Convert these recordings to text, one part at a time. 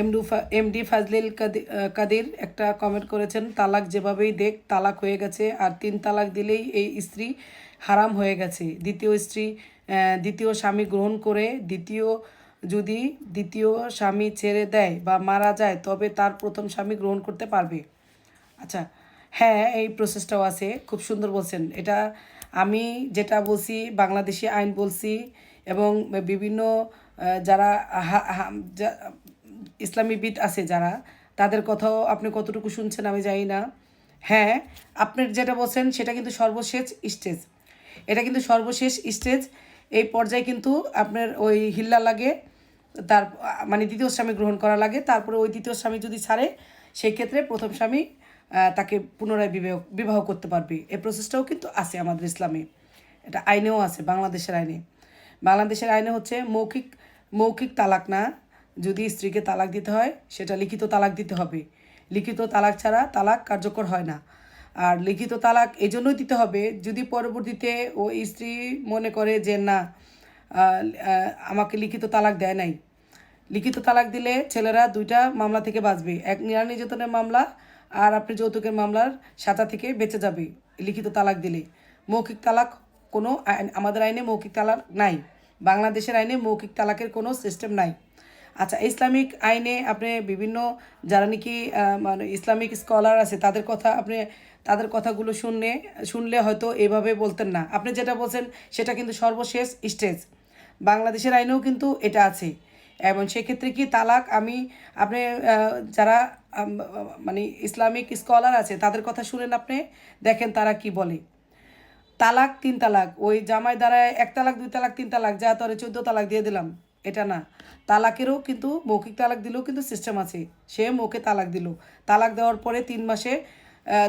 এমডু MD ফাজলিল Kadir একটা comment করেছেন, তালাক যেভাবেই দেখ, তালাক হয়ে গেছে, আর তিন তালাক দিলেই এই স্ত্রী হারাম হয়ে গেছে। দ্বিতীয় স্ত্রী দ্বিতীয় স্বামী গ্রহণ করে, দ্বিতীয় যদি দ্বিতীয় স্বামী ছেড়ে দেয় বা মারা যায়, তবে তার প্রথম স্বামী গ্রহণ করতে পারবে। আচ্ছা হ্যাঁ এই প্রসেসটাও আছে, খুব সুন্দর বলছেন। এটা আমি যেটা বলছি, বাংলাদেশি আইন বলছি, এবং বিভিন্ন যারা ইসলামীবিদ আছে যারা, তাদের কথাও আপনি কতটুকু শুনছেন আমি জানি না। হ্যাঁ আপনার যেটা বলছেন সেটা কিন্তু সর্বশেষ স্টেজ। এটা কিন্তু সর্বশেষ স্টেজ। এই পর্যায়ে কিন্তু আপনার ওই হিল্লা লাগে তার মানে দ্বিতীয় স্বামী গ্রহণ করা লাগে। তারপরে ওই দ্বিতীয় স্বামী যদি ছাড়ে সেই ক্ষেত্রে প্রথম স্বামী তাকে পুনরায় বিবাহ বিবাহ করতে পারবে। এই প্রসেসটাও কিন্তু আছে আমাদের ইসলামে। এটা আইনেও আছে, বাংলাদেশের আইনে। বাংলাদেশের আইনে হচ্ছে মৌখিক মৌখিক তালাক না। যদি স্ত্রীকে তালাক দিতে হয়, সেটা লিখিত তালাক দিতে হবে। লিখিত তালাক ছাড়া তালাক কার্যকর হয় না। আর লিখিত তালাক এই জন্যই দিতে হবে যদি পরবর্তীতে ও স্ত্রী মনে করে যে, না আমাকে লিখিত তালাক দেয় নাই। লিখিত তালাক দিলে ছেলেরা দুইটা মামলা থেকে বাঁচবে। এক নিরা নির্যাতনের মামলা আর আপনি যৌতুকের মামলার সাজা থেকে বেঁচে যাবে লিখিত তালাক দিলে। মৌখিক তালাক কোনো আমাদের আইনে মৌখিক তালাক নাই। বাংলাদেশের আইনে মৌখিক তালাকের কোনো সিস্টেম নাই। আচ্ছা ইসলামিক আইনে আপনি বিভিন্ন, যারা নাকি মানে ইসলামিক স্কলার আছে, তাদের কথা আপনি, তাদের কথাগুলো শুনলে শুনলে হয়তো এভাবে বলতেন না। আপনি যেটা বলছেন, সেটা কিন্তু সর্বশেষ স্টেজ। বাংলাদেশের আইনেও কিন্তু এটা আছে। এবং সেক্ষেত্রে কি তালাক, আমি, আপনি যারা মানে ইসলামিক স্কলার আছে, তাদের কথা শুনেন আপনি, দেখেন তারা কি বলে। তালাক, তিন তালাক, ওই জামাই দ্বারায় এক তালাক, দুই তালাক, তিন তালাক, যা তরে চোদ্দ তালাক দিয়ে দিলাম। এটা না। তালাকেরও কিন্তু মৌখিক তালাক দিলেও কিন্তু সিস্টেম আছে। সে মৌকে তালাক দিল। তালাক দেওয়ার পরে তিন মাসে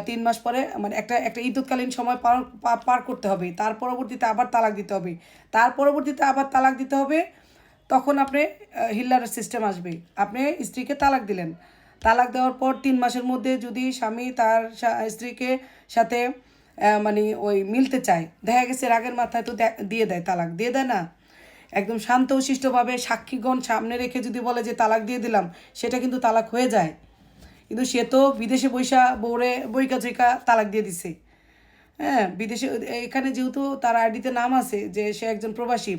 তিন মাস পরে মানে একটা একটা ইদ্যুৎকালীন সময় পার পার করতে হবে। তার পরবর্তীতে আবার তালাক দিতে হবে। তার পরবর্তীতে আবার তালাক দিতে হবে তখন আপনি আহ, হিল্লারের সিস্টেম আসবে। আপনি স্ত্রীকে তালাক দিলেন। তালাক দেওয়ার পর তিন মাসের মধ্যে যদি স্বামী তার স্ত্রীকে সাথে মানে ওই মিলতে চায় দেখা গেছে রাগের মাথায় তো দিয়ে দেয় তালাক। দিয়ে দেয় না। একদম শান্ত শিষ্টভাবে সাক্ষীগণ সামনে রেখে যদি বলে যে তালাক দিয়ে দিলাম, সেটা কিন্তু তালাক হয়ে যায়। কিন্তু সে তো বিদেশে বৈশা বৌরে বইকা চৈকা তালাক দিয়ে দিছে। হ্যাঁ বিদেশে এখানে যেহেতু তার আইডিতে নাম আছে যে সে একজন প্রবাসী,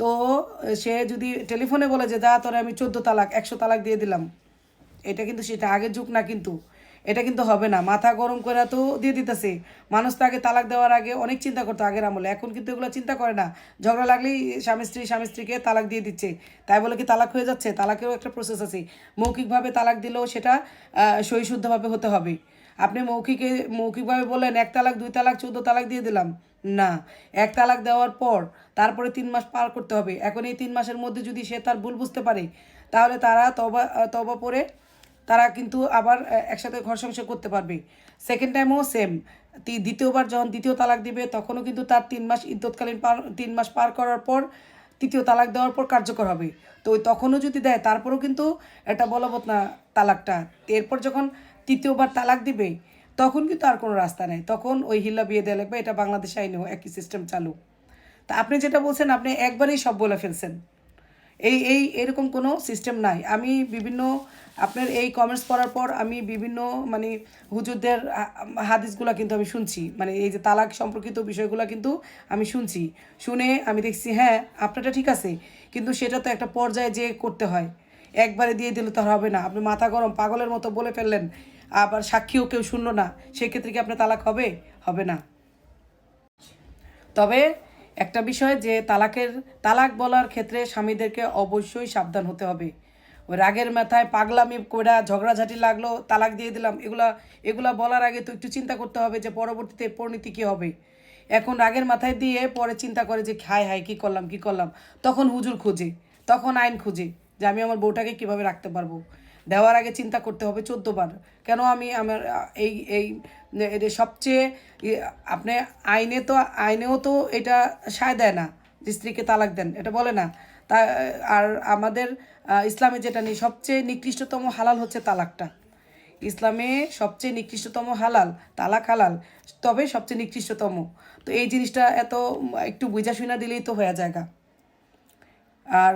তো সে যদি টেলিফোনে বলে যে, যা, তোরে আমি চোদ্দ তালাক, একশো তালাক দিয়ে দিলাম। এটা কিন্তু সেটা আগের যুগ না কিন্তু। এটা কিন্তু হবে না। মাথা গরম করে তো দিয়ে দিতেছে। মানুষ তো আগে তালাক দেওয়ার আগে অনেক চিন্তা করতো আগের আমলে। এখন কিন্তু এগুলো চিন্তা করে না। ঝগড়া লাগলেই স্বামী স্ত্রী স্বামী স্ত্রীকে তালাক দিয়ে দিচ্ছে। তাই বলে কি তালাক হয়ে যাচ্ছে? তালাকেরও একটা প্রসেস আছে। মৌখিকভাবে তালাক দিলেও সেটা সহিশুদ্ধভাবে হতে হবে। আপনি মৌখিকে, মৌখিকভাবে বললেন, এক তালাক, দুই তালাক, চৌদ্দ তালাক দিয়ে দিলাম। না। এক তালাক দেওয়ার পর তারপরে তিন মাস পার করতে হবে। এখন এই তিন মাসের মধ্যে যদি সে তার ভুল বুঝতে পারে, তাহলে তারা তবা তবা পরে তারা কিন্তু আবার একসাথে ঘর সংসার করতে পারবে। সেকেন্ড টাইমও সেম দ্বিতীয়বার যখন দ্বিতীয় তালাক দিবে, তখনও কিন্তু তার তিন মাস ইদ্যৎকালীন পার, তিন মাস পার করার পর তৃতীয় তালাক দেওয়ার পর কার্যকর হবে। তো ওই তখনও যদি দেয়, তারপরেও কিন্তু এটা বলবৎ না তালাকটা। এরপর যখন তৃতীয়বার তালাক দিবে, তখন কিন্তু আর কোনো রাস্তা নেই। তখন ওই হিল্লা বিয়ে দেওয়া লাগবে, এটা বাংলাদেশ আইনেও একই সিস্টেম চালু। তা আপনি যেটা বলছেন, আপনি একবারেই সব বলে ফেলছেন। এই এই এরকম কোনো সিস্টেম নাই। আমি বিভিন্ন, আপনার এই কমেন্টস পড়ার পর আমি বিভিন্ন মানে হুজুরদের হাদিসগুলো কিন্তু আমি শুনছি। মানে এই যে তালাক সম্পর্কিত বিষয়গুলো কিন্তু আমি শুনছি। শুনে আমি দেখছি হ্যাঁ আপনারটা ঠিক আছে। কিন্তু সেটা তো একটা পর্যায়ে যে করতে হয়। একবারে দিয়ে দিলে তো আর হবে না। আপনি মাথা গরম, পাগলের মতো বলে ফেললেন। আবার সাক্ষীও কেউ শুনলো না। সেক্ষেত্রে কি আপনার তালাক হবে? হবে না। তবে একটা বিষয় যে তালাকের, তালাক বলার ক্ষেত্রে স্বামীদেরকে অবশ্যই সাবধান হতে হবে। ওই রাগের মাথায় পাগলামি কোড়া ঝগড়াঝাটি লাগল, তালাক দিয়ে দিলাম, এগুলা এগুলা বলার আগে তো একটু চিন্তা করতে হবে যে পরবর্তীতে পরিণতি কী হবে। এখন রাগের মাথায় দিয়ে পরে চিন্তা করে যে হায় হায় কী করলাম কী করলাম? তখন হুজুর খুঁজে, তখন আইন খুঁজে যে আমি আমার বউটাকে কীভাবে রাখতে পারব? দেওয়ার আগে চিন্তা করতে হবে চোদ্দ বার। কেন আমি আমার, এই এই এটা সবচেয়ে আপনি আইনে তো, আইনেও তো এটা সায় দেয় না যে স্ত্রীকে তালাক দেন, এটা বলে না। তা, আর আমাদের ইসলামে যেটা নেই, সবচেয়ে নিকৃষ্টতম হালাল হচ্ছে তালাকটা। ইসলামে সবচেয়ে নিকৃষ্টতম হালাল, তালাক হালাল, তবে সবচেয়ে নিকৃষ্টতম। তো এই জিনিসটা এত, একটু বুঝা শুনা দিলেই তো হয়ে জায়গা আর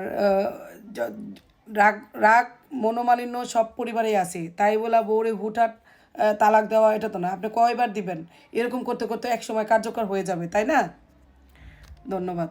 রাগ রাগ মনোমালিন্য সব পরিবারেই আছে। তাই বলা বৌরে হুটহাট তালাক দেওয়া এটা তো না। আপনি কয়বার দিবেন? এরকম করতে করতে এক সময় কার্যকর হয়ে যাবে, তাই না? ধন্যবাদ।